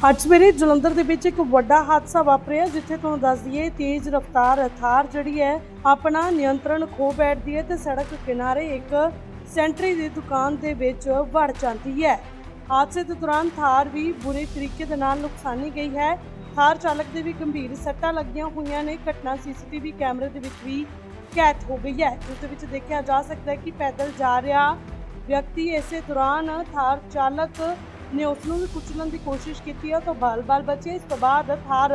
ਅੱਜ ਸਵੇਰੇ ਜਲੰਧਰ ਦੇ ਵਿੱਚ ਇੱਕ ਵੱਡਾ ਹਾਦਸਾ ਵਾਪਰਿਆ, ਜਿੱਥੇ ਤੁਹਾਨੂੰ ਦੱਸ ਦਈਏ, ਤੇਜ਼ ਰਫ਼ਤਾਰ ਥਾਰ ਜਿਹੜੀ ਹੈ, ਆਪਣਾ ਨਿਯੰਤਰਣ ਖੋ ਬੈਠਦੀ ਹੈ ਤੇ ਸੜਕ ਕਿਨਾਰੇ ਇੱਕ ਸੈਂਟਰੀ ਦੀ ਦੁਕਾਨ ਦੇ ਵਿੱਚ ਵੜ ਜਾਂਦੀ ਹੈ। ਹਾਦਸੇ ਦੇ ਦੌਰਾਨ ਥਾਰ ਵੀ ਬੁਰੇ ਤਰੀਕੇ ਦੇ ਨਾਲ ਨੁਕਸਾਨੀ ਗਈ ਹੈ। ਥਾਰ ਚਾਲਕ ਦੇ ਵੀ ਗੰਭੀਰ ਸੱਟਾਂ ਲੱਗੀਆਂ ਹੋਈਆਂ ਨੇ। ਘਟਨਾ ਸੀਸੀਟੀਵੀ ਕੈਮਰੇ ਦੇ ਵਿੱਚ ਵੀ ਕੈਦ ਹੋ ਗਈ ਹੈ। ਉਸ ਦੇ ਵਿੱਚ ਦੇਖਿਆ ਜਾ ਸਕਦਾ ਹੈ ਕਿ ਪੈਦਲ ਜਾ ਰਿਹਾ ਵਿਅਕਤੀ ਇਸੇ ਦੌਰਾਨ ਥਾਰ ਚਾਲਕ ਨੇ ਉਸ ਨੂੰ ਵੀ ਕੁਚਲਣ ਦੀ ਕੋਸ਼ਿਸ਼ ਕੀਤੀ। ਹੈ ਤਾਂ ਬਾਲ-ਬਾਲ ਬਚੇ, ਇਸ ਤੋਂ ਬਾਅਦ ਥਾਰ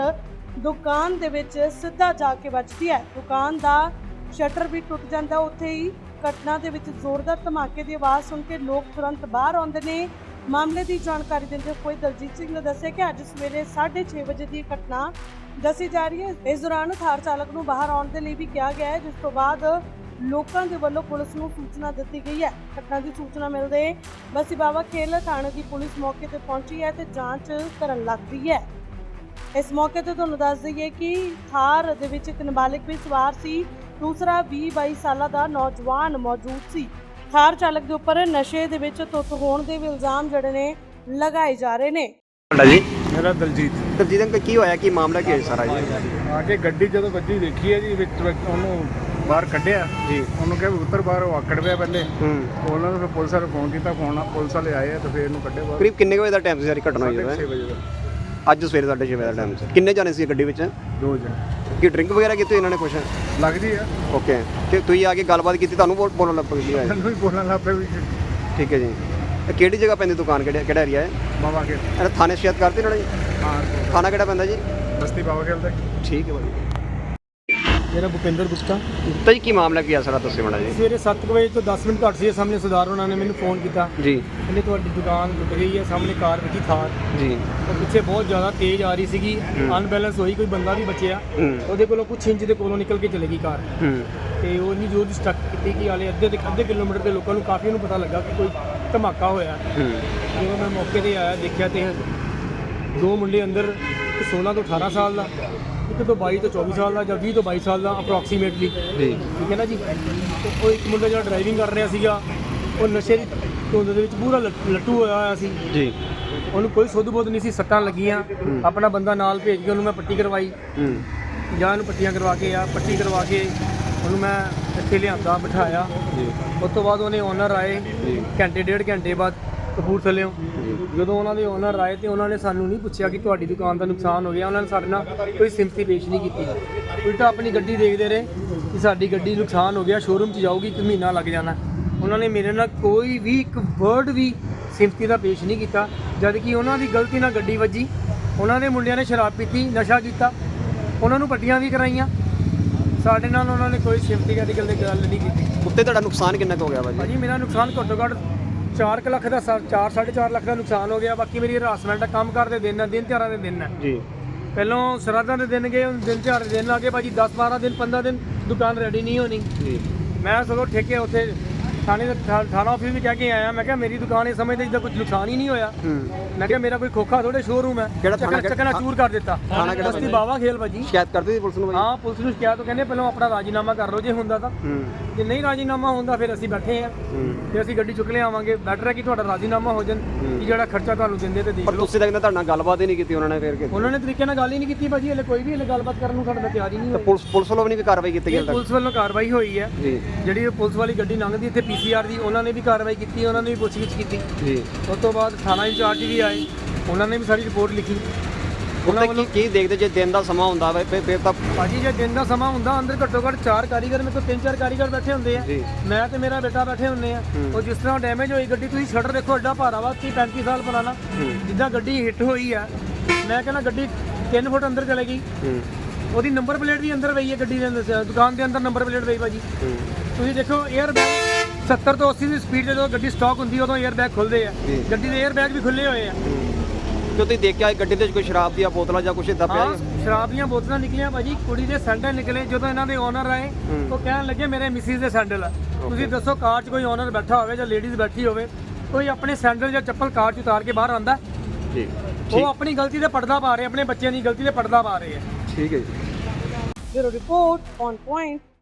ਦੁਕਾਨ ਦੇ ਵਿੱਚ ਸਿੱਧਾ ਜਾ ਕੇ ਵੱਜਦੀ ਹੈ। ਦੁਕਾਨ ਦਾ ਸ਼ਟਰ ਵੀ ਟੁੱਟ ਜਾਂਦਾ। ਉੱਥੇ ਹੀ ਘਟਨਾ ਦੇ ਵਿੱਚ ਜ਼ੋਰਦਾਰ ਧਮਾਕੇ ਦੀ ਆਵਾਜ਼ ਸੁਣ ਕੇ ਲੋਕ ਤੁਰੰਤ ਬਾਹਰ ਆਉਂਦੇ ਨੇ। ਮਾਮਲੇ ਦੀ ਜਾਣਕਾਰੀ ਦਿੰਦੇ ਹੋਏ ਦਲਜੀਤ ਸਿੰਘ ਨੇ ਦੱਸਿਆ ਕਿ ਅੱਜ ਸਵੇਰੇ 6:30 ਵਜੇ ਦੀ ਘਟਨਾ ਦੱਸੀ ਜਾ ਰਹੀ ਹੈ। ਇਸ ਦੌਰਾਨ ਥਾਰ ਚਾਲਕ ਨੂੰ ਬਾਹਰ ਆਉਣ ਦੇ ਲਈ ਵੀ ਕਿਹਾ ਗਿਆ ਹੈ, ਜਿਸ ਤੋਂ ਬਾਅਦ ਲੋਕਾਂ ਦੇ ਵੱਲੋਂ ਪੁਲਿਸ ਨੂੰ ਸੂਚਨਾ ਦਿੱਤੀ ਗਈ ਹੈ। ਘਟਨਾ ਦੀ ਸੂਚਨਾ ਮਿਲਦੇ ਬਸੀ ਬਾਬਾ ਖੇਲ ਥਾਣੇ ਦੀ ਪੁਲਿਸ ਮੌਕੇ ਤੇ ਪਹੁੰਚੀ ਹੈ ਤੇ ਜਾਂਚ ਕਰਨ ਲੱਗ ਗਈ ਹੈ। ਇਸ ਮੌਕੇ ਤੇ ਤੁਹਾਨੂੰ ਦੱਸ ਦਈਏ ਕਿ ਥਾਰ ਦੇ ਵਿੱਚ ਇੱਕ ਨਾਬਾਲਿਗ ਵੀ ਸਵਾਰ ਸੀ। ਦੂਸਰਾ 20 22 ਸਾਲਾਂ ਦਾ ਨੌਜਵਾਨ ਮੌਜੂਦ ਸੀ। ਥਾਰ ਚਾਲਕ ਦੇ ਉੱਪਰ ਨਸ਼ੇ ਦੇ ਵਿੱਚ ਧੁੱਤ ਹੋਣ ਦੇ ਵੀ ਇਲਜ਼ਾਮ ਜਿਹੜੇ ਨੇ ਲਗਾਏ ਜਾ ਰਹੇ ਨੇ। ਤੁਹਾਡਾ ਜੀ? ਮੇਰਾ ਦਲਜੀਤ। ਦਲਜੀਤ ਅੰਕਲ ਕੀ ਹੋਇਆ? ਕੀ ਮਾਮਲਾ ਕੀ ਹੈ ਸਾਰਾ ਜੀ? ਆ ਕੇ ਗੱਡੀ ਜਦੋਂ ਵੱਜੀ ਦੇਖੀ ਹੈ ਜੀ ਵਿੱਚ ਵਿੱਚ ਉਹਨੂੰ ਬਾਹਰ ਕੱਢਿਆ। ਜੀ। ਉਹਨੂੰ ਕਿਹਾ ਵੀ ਉੱਤਰ ਬਾਹਰ ਉਹ ਆਕੜ ਪਿਆ ਪਹਿਲੇ। ਹੂੰ। ਉਹਨਾਂ ਨੂੰ ਫਿਰ ਪੁਲਿਸ ਵਾਲੇ ਫੋਨ ਕੀਤਾ ਫੋਨ ਪੁਲਿਸ ਵਾਲੇ ਆਏ ਆ ਤੇ ਫਿਰ ਇਹਨੂੰ ਕੱਢਿਆ ਬਾਹਰ। ਕਰੀਬ ਕਿੰਨੇ ਕੁ ਵਜੇ ਦਾ ਟਾਈਮ ਸੀ ਸਾਰੀ ਘਟਨਾ ਹੋਈ 6 ਹੈ ਵਜੇ ਦਾ। ਅੱਜ ਸਵੇਰੇ 6:30 ਵਜੇ ਦਾ ਟਾਈਮ ਸੀ। ਕਿੰਨੇ ਜਾਣੇ ਸੀ ਗੱਡੀ ਵਿੱਚ? ਦੋ ਜਣ। ਕੀ ਡਰਿੰਕ ਵਗੈਰਾ ਕੀਤੀ ਇਹਨਾਂ ਨੇ ਕੁਛ? ਲੱਗਦੀ ਆ। ਓਕੇ ਤੇ ਤੁਸੀਂ ਆ ਕੇ ਗੱਲਬਾਤ ਕੀਤੀ ਤੁਹਾਨੂੰ ਬੋਲ- ਬੋਲਣ ਲੱਗ ਪਈ ਹੈ ਮੈਨੂੰ ਵੀ ਬੋਲਣ ਲੱਗ ਪਿਆ ਵੀ ਠੀਕ ਹੈ ਜੀ। ਇਹ ਕਿਹੜੀ ਜਗ੍ਹਾ ਪੈਂਦੀ ਦੁਕਾਨ? ਕਿਹੜਾ ਕਿਹੜਾ ਏਰੀਆ ਹੈ? ਬਾਬਾ ਕੇ ਇਹ ਥਾਣੇ ਸ਼ਿਕਾਇਤ ਕਰਤੀ ਇਹਨਾਂ ਨੇ ਜੀ? ਹਾਂ। ਥਾਣਾ ਕਿਹੜਾ ਪੈਂਦਾ ਜੀ? ਬਸਤੀ ਬਾਬਾ ਕੇ ਦਾ। ਠੀਕ ਹੈ ਭਾਈ ਮੇਰਾ ਭੁਪਿੰਦਰ ਗੁਪਤਾ। ਤਾਂ ਜੀ ਕੀ ਮਾਮਲਾ ਕੀ ਹੈ ਸਾਰਾ ਦੱਸਿਓ ਮਾੜਾ ਜੀ ਸਵੇਰੇ 7 ਵਜੇ ਤੋਂ 10 ਮਿੰਟ ਘੱਟ ਸੀ ਸਾਹਮਣੇ ਸਰਦਾਰ ਉਹਨਾਂ ਨੇ ਮੈਨੂੰ ਫੋਨ ਕੀਤਾ। ਜੀ। ਕਹਿੰਦੇ ਤੁਹਾਡੀ ਦੁਕਾਨ ਟੁੱਟ ਗਈ ਹੈ ਸਾਹਮਣੇ ਕਾਰ ਵਿੱਚ ਥਾਰ। ਜੀ। ਉਹ ਪਿੱਛੇ ਬਹੁਤ ਜ਼ਿਆਦਾ ਤੇਜ਼ ਆ ਰਹੀ ਸੀਗੀ ਅਨਬੈਲੈਂਸ ਹੋਈ ਕੋਈ ਬੰਦਾ ਵੀ ਬਚਿਆ। ਉਹਦੇ ਕੋਲੋਂ ਕੁਛ ਇੰਚ ਦੇ ਕੋਲੋਂ ਨਿਕਲ ਕੇ ਚਲੇਗੀ ਕਾਰ। ਹੂੰ। ਤੇ ਉਹ ਇੰਨੀ ਜ਼ੋਰ ਦੀ ਸਟਕ ਕੀਤੀ ਕਿ ਹਾਲੇ ਅੱਧੇ ਦੇ ਅੱਧੇ ਕਿਲੋਮੀਟਰ ਦੇ ਲੋਕਾਂ ਨੂੰ ਕਾਫੀ ਨੂੰ ਪਤਾ ਲੱਗਾ ਕਿ ਕੋਈ ਧਮਾਕਾ ਹੋਇਆ। ਜਦੋਂ ਮੈਂ ਮੌਕੇ ਤੇ ਆਇਆ ਦੇਖਿਆ ਤੇ ਦੋ ਮੁੰਡੇ ਅੰਦਰ ਇੱਕ 16 ਤੋਂ 18 ਸਾਲ ਦਾ ਇੱਕ ਤੋਂ 22 ਤੋਂ 24 ਸਾਲ ਦਾ ਜਾਂ 20 ਤੋਂ 22 ਸਾਲ ਦਾ ਅਪਰੋਕਸੀਮੇਟਲੀ ਜੀ। ਠੀਕ ਹੈ ਨਾ ਜੀ? ਤੇ ਉਹ ਇੱਕ ਮੁੰਡਾ ਜਿਹੜਾ ਡਰਾਈਵਿੰਗ ਕਰ ਰਿਹਾ ਸੀਗਾ ਉਹ ਨਸ਼ੇ ਦੀ ਧੁੰਦ ਦੇ ਵਿੱਚ ਪੂਰਾ ਲੱਟ- ਲੱਟੂ ਹੋਇਆ ਹੋਇਆ ਸੀ। ਜੀ। ਉਹਨੂੰ ਕੋਈ ਸੁੱਧ ਬੁੱਧ ਨਹੀਂ ਸੀ ਸੱਟਾਂ ਲੱਗੀਆਂ। ਆਪਣਾ ਬੰਦਾ ਨਾਲ ਭੇਜ ਕੇ ਉਹਨੂੰ ਮੈਂ ਪੱਟੀ ਕਰਵਾਈ। ਹੂੰ। ਜਾਂ ਉਹਨੂੰ ਪੱਟੀਆਂ ਕਰਵਾ ਕੇ ਆ ਪੱਟੀ ਕਰਵਾ ਕੇ ਉਹਨੂੰ ਮੈਂ ਇੱਥੇ ਲਿਆਂਦਾ ਬਿਠਾਇਆ। ਜੀ। ਉਸ ਤੋਂ ਬਾਅਦ ਉਹਨੇ ਓਨਰ ਆਏ। ਘੰਟੇ ਡੇਢ ਘੰਟੇ ਬਾਅਦ ਕਪੂਰਥੱਲਿਓਂ ਜਦੋਂ ਉਹਨਾਂ ਦੇ ਓਨਰ ਆਏ ਤੇ ਉਹਨਾਂ ਨੇ ਸਾਨੂੰ ਨਹੀਂ ਪੁੱਛਿਆ ਕਿ ਤੁਹਾਡੀ ਦੁਕਾਨ ਦਾ ਨੁਕਸਾਨ ਹੋ ਗਿਆ। ਉਹਨਾਂ ਨੇ ਸਾਡੇ ਨਾਲ ਕੋਈ ਸਿੰਪਥੀ ਪੇਸ਼ ਨਹੀਂ ਕੀਤੀ। ਉਲਟਾ ਆਪਣੀ ਗੱਡੀ ਦੇਖਦੇ ਰਹੇ ਕਿ ਸਾਡੀ ਗੱਡੀ ਨੁਕਸਾਨ ਹੋ ਗਿਆ ਸ਼ੋਰੂਮ 'ਚ ਜਾਊਗੀ ਇੱਕ ਮਹੀਨਾ ਲੱਗ ਜਾਣਾ। ਉਹਨਾਂ ਨੇ ਮੇਰੇ ਨਾਲ ਕੋਈ ਵੀ ਇੱਕ ਵਰਡ ਵੀ ਸਿੰਪਥੀ ਦਾ ਪੇਸ਼ ਨਹੀਂ ਕੀਤਾ। ਜਦ ਕਿ ਉਹਨਾਂ ਦੀ ਗਲਤੀ ਨਾਲ ਗੱਡੀ ਵੱਜੀ। ਉਹਨਾਂ ਦੇ ਮੁੰਡਿਆਂ ਨੇ ਸ਼ਰਾਬ ਪੀਤੀ ਨਸ਼ਾ ਕੀਤਾ। ਉਹਨਾਂ ਨੂੰ ਪੱਟੀਆਂ ਵੀ ਕਰਾਈਆਂ। ਸਾਡੇ ਨਾਲ ਉਹਨਾਂ ਨੇ ਕੋਈ ਸਿੰਪਥੀ ਦੀ ਗੱਲ ਗੱਲ ਨਹੀਂ ਕੀਤੀ। ਉੱਤੇ ਤੁਹਾਡਾ ਨੁਕਸਾਨ ਕਿੰਨਾ ਕੁ ਹੋ ਗਿਆ ਭਾਜੀ ਭਾਜੀ ਮੇਰਾ ਨੁਕਸਾਨ ਘੱਟੋ ਘੱਟ 4 ਲੱਖ ਦਾ 4 4.5 ਲੱਖ ਦਾ ਨੁਕਸਾਨ ਹੋ ਗਿਆ ਬਾਕੀ ਮੇਰੀ ਹਰਾਸਮੈਂਟ ਦਾ ਕੰਮ ਕਰਦੇ ਦਿਨ ਆ ਦਿਨ ਤਿਉਹਾਰਾਂ ਦੇ ਦਿਨ ਆ। ਜੀ। ਪਹਿਲੋਂ ਸ਼ਰਾਧਾਂ ਦੇ ਦਿਨ ਗਏ ਹੁਣ ਦਿਨ ਤਿਉਹਾਰ ਦੇ ਦਿਨ ਆ ਗਏ ਭਾਜੀ 10 12 ਦਿਨ 15 ਦਿਨ ਦੁਕਾਨ ਰੈਡੀ ਨਹੀਂ ਹੋਣੀ। ਜੀ। ਮੈਂ ਸਗੋਂ ਠੇਕੇ ਉੱਥੇ ਥਾਣੇ ਦੇ ਥਾਣਾ ਆਫਿਸ ਵੀ ਕਹਿ ਕੇ ਆਇਆ ਮੈਂ ਕਿਹਾ ਮੇਰੀ ਦੁਕਾਨ ਇਹ ਸਮਝਦੇ ਜਿੱਦਾਂ ਕੁਝ ਨੁਕਸਾਨ ਹੀ ਨਹੀਂ ਹੋਇਆ। ਮੈਂ ਕਿਹਾ ਮੇਰਾ ਕੋਈ ਖੋਖਾ ਥੋੜੇ ਸ਼ੋਰੂਮ ਹੈ। ਕਿਹੜਾ ਥਾਣਾ ਚੱਕਣਾ ਚੱਕਣਾ ਚੂਰ ਕਰ ਦਿੱਤਾ। ਥਾਣਾ ਕਿਹੜਾ ਬਸਤੀ ਬਾਵਾ ਖੇਲ ਭਾਜੀ। ਸ਼ਿਕਾਇਤ ਕਰਤੀ ਸੀ ਪੁਲਿਸ ਨੂੰ ਭਾਜੀ ਹਾਂ ਪੁਲਿਸ ਨੂੰ ਸ਼ਿਕਾਇਤ ਤੋਂ ਕਹਿੰਦੇ ਪਹਿਲਾਂ ਆਪਣਾ ਰਾਜੀਨਾਮਾ ਕਰ ਲਓ ਜੇ ਹੁੰਦਾ ਤਾਂ। ਹੂੰ। ਜੇ ਨਹੀਂ ਰਾਜੀਨਾਮਾ ਹੁੰਦਾ ਫਿਰ ਅਸੀਂ ਬੈਠੇ ਆ ਹੂੰ। ਤੇ ਅਸੀਂ ਗੱਡੀ ਚੁੱਕ ਲਿਆਵਾਂਗੇ। ਬੈਟਰ ਹੈ ਕਿ ਤੁਹਾਡਾ ਰਾਜ਼ੀਨਾਮਾ ਹੋ ਜਾਣ ਕਿ ਜਿਹੜਾ ਖਰਚਾ ਤੁਹਾਨੂੰ ਦਿੰਦੇ ਤੇ ਦੇਖ ਪਰ ਤੁਸੀਂ ਤਾਂ ਕਹਿੰਦੇ ਤੁਹਾਡੇ ਨਾਲ ਗੱਲਬਾਤ ਹੀ ਨਹੀਂ ਕੀਤੀ ਉਹਨਾਂ ਨੇ ਫਿਰ ਕਿ। ਉਹਨਾਂ ਨੇ ਤਰੀਕੇ ਨਾਲ ਗੱਲ ਹੀ ਨਹੀਂ ਕੀਤੀ ਭਾਜੀ ਹਲੇ ਕੋਈ ਵੀ ਹਲੇ ਗੱਲਬਾਤ ਕਰਨ ਨੂੰ ਸਾਡੇ ਨਾਲ ਤਿਆਰ ਹੀ ਨਹੀਂ ਹੋਈ ਪੁਲਿਸ ਪੁਲਿਸ ਵੱਲੋਂ ਵੀ ਨਹੀਂ ਕੋਈ ਕਾਰਵਾਈ ਕੀਤੀ ਗਈ ਇਹ ਪੁਲਿਸ ਵੱਲੋਂ ਕਾਰਵਾਈ ਹੋਈ ਹੈ। ਜੀ। ਜਿਹੜੀ ਇਹ ਪੁਲਿਸ ਵਾਲੀ ਗੱਡੀ ਲੰਘਦੀ ਇੱਥੇ ਪੀਸੀਆਰ ਦੀ ਉਹਨਾਂ ਨੇ ਵੀ ਕਾਰਵਾਈ ਕੀਤੀ ਉਹਨਾਂ ਨੇ ਵੀ ਪੁੱਛਗਿੱਛ ਕੀਤੀ। ਜੀ। ਉਸ ਤੋਂ ਬਾਅਦ ਥਾਣਾ ਇੰਚਾਰਜ ਵੀ ਆਏ। ਉਹਨਾਂ ਨੇ ਵੀ ਸਾਰੀ ਰਿਪੋਰਟ ਲਿਖੀ। ਉੱਤੇ ਕੀ ਕੀ ਦੇਖਦੇ ਜੇ ਦਿਨ ਦਾ ਸਮਾਂ ਹੁੰਦਾ ਵਾ ਫਿਰ ਫਿਰ ਤਾਂ ਭਾਜੀ ਜੇ ਦਿਨ ਦਾ ਸਮਾਂ ਹੁੰਦਾ ਅੰਦਰ ਘੱਟੋ ਘੱਟ ਚਾਰ ਕਾਰੀਗਰ ਮੇਰੇ ਕੋਲ ਤਿੰਨ ਚਾਰ ਕਾਰੀਗਰ ਬੈਠੇ ਹੁੰਦੇ ਆ। ਜੀ। ਮੈਂ ਤੇ ਮੇਰਾ ਬੇਟਾ ਬੈਠੇ ਹੁੰਦੇ ਆ। ਉਹ ਜਿਸ ਤਰ੍ਹਾਂ ਡੈਮੇਜ ਹੋਈ ਗੱਡੀ ਤੁਸੀਂ ਸ਼ਟਰ ਦੇਖੋ ਐਡਾ ਭਾਰਾ ਵਾ 30 35 ਸਾਲ ਪੁਰਾਣਾ। ਜਿੱਦਾਂ ਗੱਡੀ ਹਿੱਟ ਹੋਈ ਆ ਮੈਂ ਕਹਿੰਦਾ ਗੱਡੀ 3 ਫੁੱਟ ਅੰਦਰ ਚਲੇ ਗਈ। ਉਹਦੀ ਨੰਬਰ ਪਲੇਟ ਵੀ ਅੰਦਰ ਪਈ ਹੈ ਗੱਡੀ ਦੇ ਅੰਦਰ ਦੁਕਾਨ ਦੇ ਅੰਦਰ ਨੰਬਰ ਪਲੇਟ ਪਈ ਭਾਜੀ। ਤੁਸੀਂ ਦੇਖੋ 에ਅਰ ਬੈਗ 70 ਤੋਂ 80 ਦੀ ਸਪੀਡ ਜਦੋਂ ਗੱਡੀ ਸਟਾਕ ਹੁੰਦੀ ਉਦੋਂ 에ਅਰ ਬੈਗ ਖੁੱਲਦੇ ਆ। ਗੱਡੀ ਦੇ 에ਅਰ ਬੈਗ ਵੀ ਖੁੱਲੇ ਹੋਏ ਆ। ਜੋ ਤੁਸੀਂ ਦੇਖਿਆ ਇਹ ਗੱਡੀ ਦੇ ਵਿੱਚ ਕੋਈ ਸ਼ਰਾਬ ਦੀਆਂ ਬੋਤਲਾਂ ਜਾਂ ਕੁਝ ਇਦਾਂ ਪਿਆ ਹਾਂ ਸ਼ਰਾਬ ਦੀਆਂ ਬੋਤਲਾਂ ਨਿਕਲੀਆਂ ਭਾਜੀ ਕੁੜੀ ਦੇ ਸੈਂਡਲ ਨਿਕਲੇ ਜਦੋਂ ਇਹਨਾਂ ਦੇ ਓਨਰ ਆਏ ਉਹ ਕਹਿਣ ਲੱਗੇ ਮੇਰੇ ਮਿਸਿਸ ਦੇ ਸੈਂਡਲ ਆ। ਤੁਸੀਂ ਦੱਸੋ ਕਾਰ 'ਚ ਕੋਈ ਓਨਰ ਬੈਠਾ ਹੋਵੇ ਜਾਂ ਲੇਡੀਜ਼ ਬੈਠੀ ਹੋਵੇ ਕੋਈ ਆਪਣੇ ਸੈਂਡਲ ਜਾਂ ਚੱਪਲ ਕਾਰ 'ਚ ਉਤਾਰ ਕੇ ਬਾਹਰ ਆਂਦਾ ਜੀ ਉਹ ਆਪਣੀ ਗਲਤੀ ਤੇ ਪਰਦਾ ਪਾ ਰਹੇ ਆਪਣੇ ਬੱਚਿਆਂ ਦੀ ਗਲਤੀ ਤੇ ਪਰਦਾ ਪਾ ਰਹੇ ਆ। ਠੀਕ ਹੈ ਜੀ। Report on point